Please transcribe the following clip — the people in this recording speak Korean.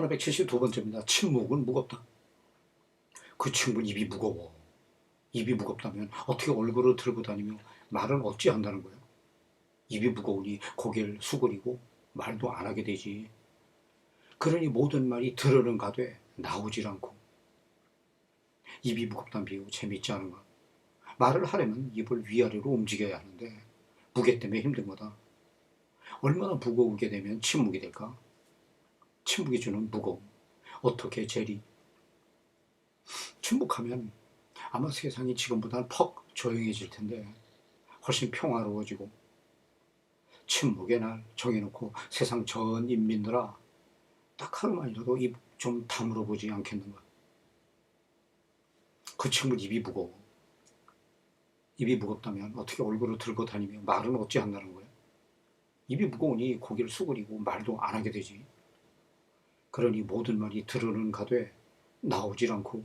1572번째입니다. 침묵은 무겁다. 그 친구는 입이 무거워. 입이 무겁다면 어떻게 얼굴을 들고 다니며 말을 어찌 한다는 거야? 입이 무거우니 고개를 수그리고 말도 안 하게 되지. 그러니 모든 말이 들으는 가되 나오질 않고. 입이 무겁단 비유 재밌지 않은가? 말을 하려면 입을 위아래로 움직여야 하는데 무게 때문에 힘든 거다. 얼마나 무거우게 되면 침묵이 될까? 침묵이 주는 무거움. 어떻게 제리? 침묵하면 아마 세상이 지금보다는 퍽 조용해질 텐데 훨씬 평화로워지고 침묵의 날 정해놓고 세상 전 인민들아 딱 하루만이라도 입 좀 다물어 보지 않겠는가? 그 친구 입이 무거워. 입이 무겁다면 어떻게 얼굴을 들고 다니며 말은 어찌 한다는 거야? 입이 무거우니 고개를 수그리고 말도 안 하게 되지. 그러니 모든 말이 들으는 가되 나오질 않고